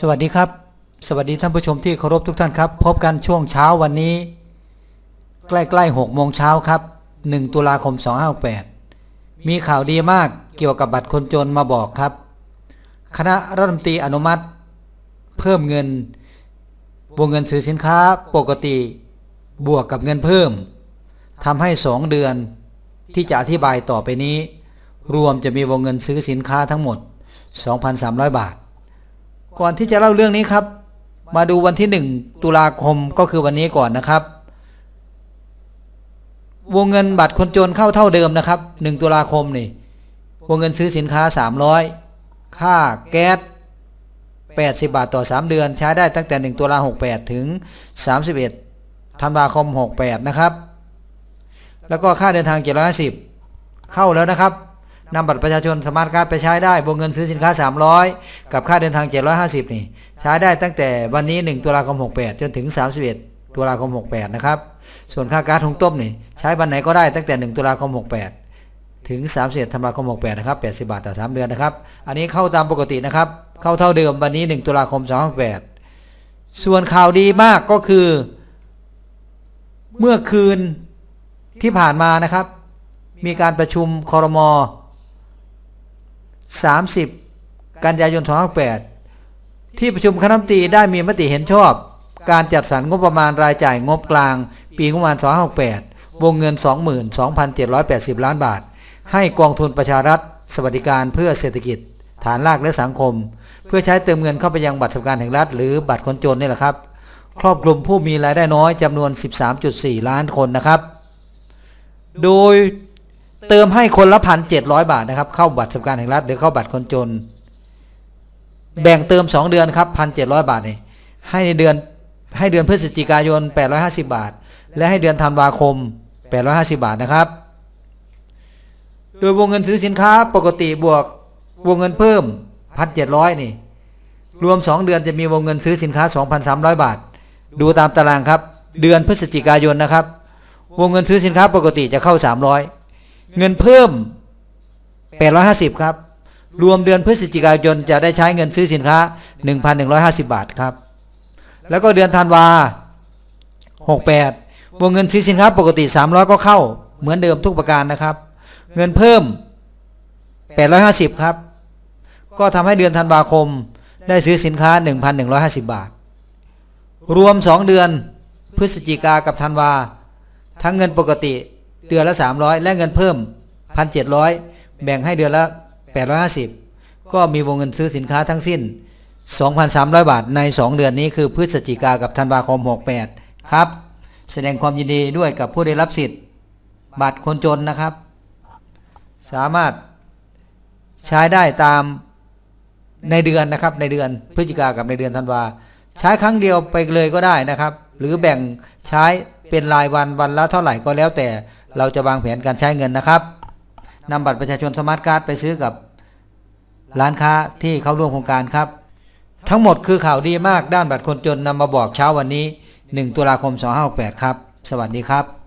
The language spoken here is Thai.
สวัสดีครับ สวัสดีท่านผู้ชมที่เคารพทุกท่านครับ พบกันช่วงเช้าวันนี้ ใกล้ๆ6โมงเช้าครับ 1 ตุลาคม 2568 มีข่าวดีมากเกี่ยวกับบัตรคนจนมาบอกครับ คณะรัฐมนตรีอนุมัติ เพิ่มเงิน วงเงินซื้อสินค้าปกติ บวกกับเงินเพิ่มทำให้ 2 เดือนที่จะอธิบายต่อไปนี้ รวมจะมีวงเงินซื้อสินค้าทั้งหมด 2,300 บาท ก่อนที่จะเล่าเรื่องนี้ครับ มาดูวันที่ 1 ตุลาคมก็คือวันนี้ก่อนนะครับ วงเงินบัตรคนจนเข้าเท่าเดิมนะครับ 1 ตุลาคมนี่วงเงินซื้อสินค้า 300 ค่าแก๊ส80 บาทต่อ 3 เดือน ใช้ได้ตั้งแต่ 1 ตุลา68 ถึง 31ธันวาคม 68 นะครับ แล้วก็ค่าเดินทาง 750 เข้าแล้วนะครับ นำบัตรประชาชนสมาร์ทการ์ดไปใช้ได้วงเงินซื้อสินค้า 300 กับค่าเดินทาง 750 นี่ ใช้ได้ตั้งแต่วันนี้ 1 ตุลาคม 68 จนถึง 31 ตุลาคม 68 นะครับ ส่วนค่าก๊าซหุงต้มนี่ ใช้วันไหนก็ได้ตั้งแต่ 1 ตุลาคม 68 ถึง 31 ธันวาคม 68 นะครับ 80 บาทต่อ 3 เดือนนะครับ อันนี้เข้าตามปกตินะครับ เข้าเท่าเดิมวันนี้ 1 ตุลาคม268ส่วนข่าวดีมากก็คือ เมื่อคืนที่ผ่านมานะครับ มีการประชุมคอรมอ 30 กันยายน2568ที่ประชุมคณะมนตรีได้มีมติเห็นชอบ การจัดสรรงบประมาณรายจ่ายงบกลาง ปีงบประมาณ2568วงเงิน 22,780 ล้านบาท ให้กองทุนประชารัฐ สวัสดิการเพื่อเศรษฐกิจ ฐานรากและสังคม เพื่อใช้เติมเงินเข้าไปยังบัตรสวัสดิการแห่งรัฐ หรือบัตรคนจนนี่แหละครับ ครอบคลุมผู้มีรายได้น้อยจำนวน 13.4 ล้านคนนะครับ โดย เติมให้คนละพันเจ็ดร้อยบาทนะครับ เข้าบัตรสวัสดิการแห่งรัฐหรือเข้าบัตรคนจน แบ่งเติม2เดือนครับพันเจ็ดร้อยบาทนี่ให้ในเดือนให้เดือนพฤศจิกายน850บาท และให้เดือนธันวาคม850บาทนะครับ โดยวงเงินซื้อสินค้าปกติบวกวงเงินเพิ่ม1,700นี่ รวม2เดือนจะมีวงเงินซื้อสินค้า2,300บาท ดูตามตารางครับ เดือนพฤศจิกายนนะครับ วงเงินซื้อสินค้าปกติจะเข้า300 เงินเพิ่ม 850 ครับ รวมเดือนพฤศจิกายนจะได้ใช้เงินซื้อสินค้า 1,150 บาทครับ แล้วก็เดือนธันวา 68 วงเงินซื้อสินค้าปกติ 300 ก็เข้า เหมือนเดิมทุกประการนะครับ เงินเพิ่ม 850 ครับ ก็ทำให้เดือนธันวาคมได้ซื้อสินค้า 1,150 บาท รวม 2 เดือนพฤศจิกากับธันวา ทั้งเงินปกติ เดือนละ 300 และเงินเพิ่ม 1,700 แบ่งให้เดือนละ 850 ก็มีวงเงินซื้อสินค้าทั้งสิ้น 2,300 บาทใน 2 เดือนนี้คือพฤศจิกากับธันวาคม 68 ครับ แสดงความยินดีด้วยกับผู้ได้รับสิทธิ์ บัตรคนจนนะครับ สามารถใช้ได้ตามในเดือนนะครับในเดือนพฤศจิกากับในเดือนธันวาใช้ครั้งเดียวไปเลยก็ได้นะครับ หรือแบ่งใช้เป็นรายวันวันละเท่าไหร่ก็แล้วแต่ เราจะวางแผนการใช้เงินนะครับนำบัตรประชาชนสมาร์ทการ์ดไปซื้อกับร้านค้าที่เข้าร่วมโครงการครับ ทั้งหมดคือข่าวดีมากด้านบัตรคนจนนำมาบอกเช้าวันนี้ 1 ตุลาคม 2568 ครับ สวัสดีครับ